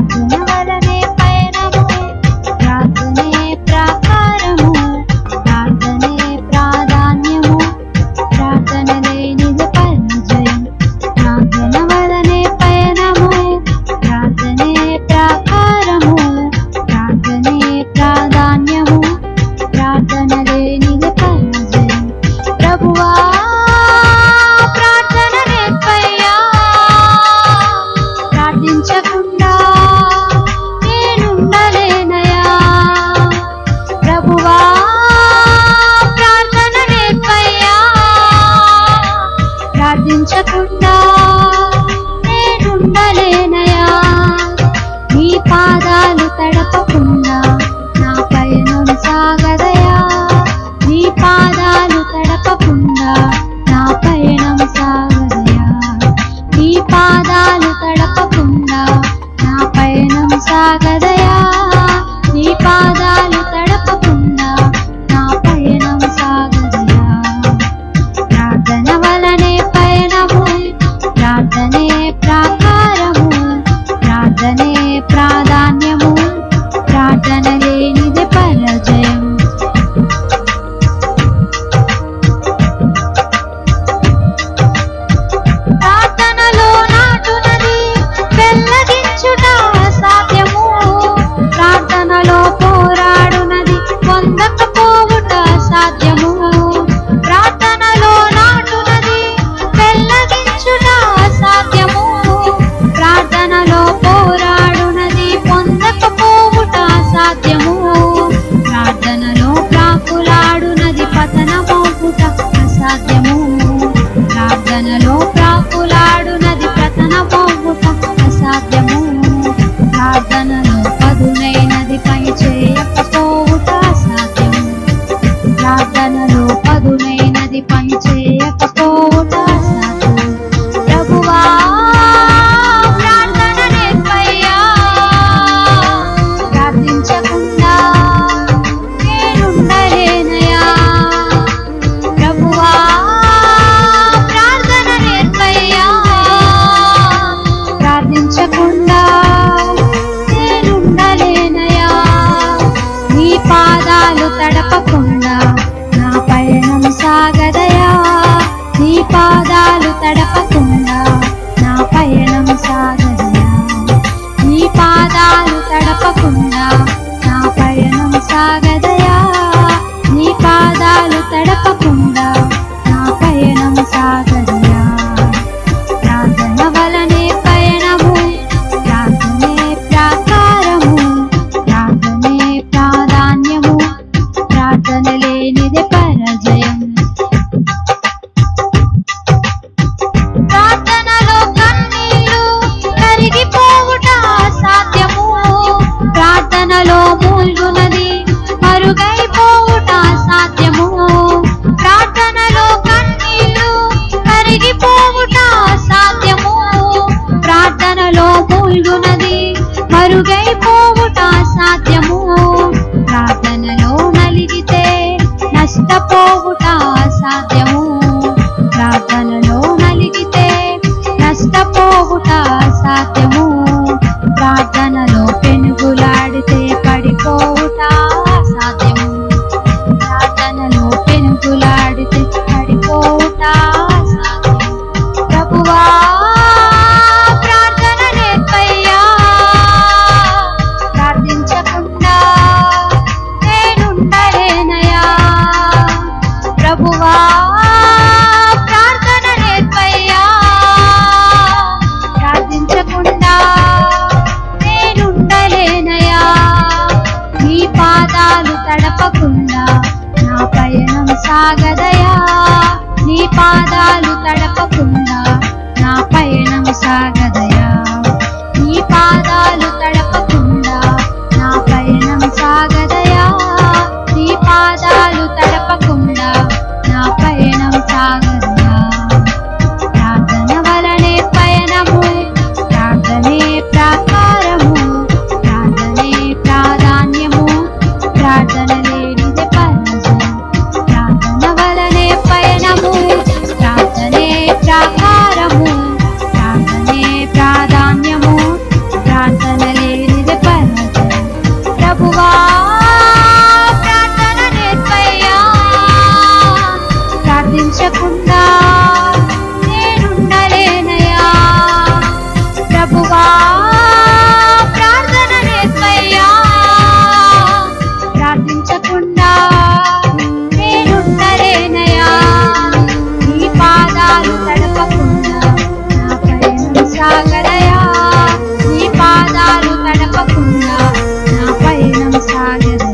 I'm 不碰到。ప్రాకులాడునది పతనమౌపుట అసాధ్యము. ప్రార్థనలో ప్రాకులాడునది పతనమౌపుట అసాధ్యము. ప్రార్థనలో పదునైనది పై చేయక Tarapapa. esta povo tá పాదాలు తడపకుండా నా పయనం సాగ Bye.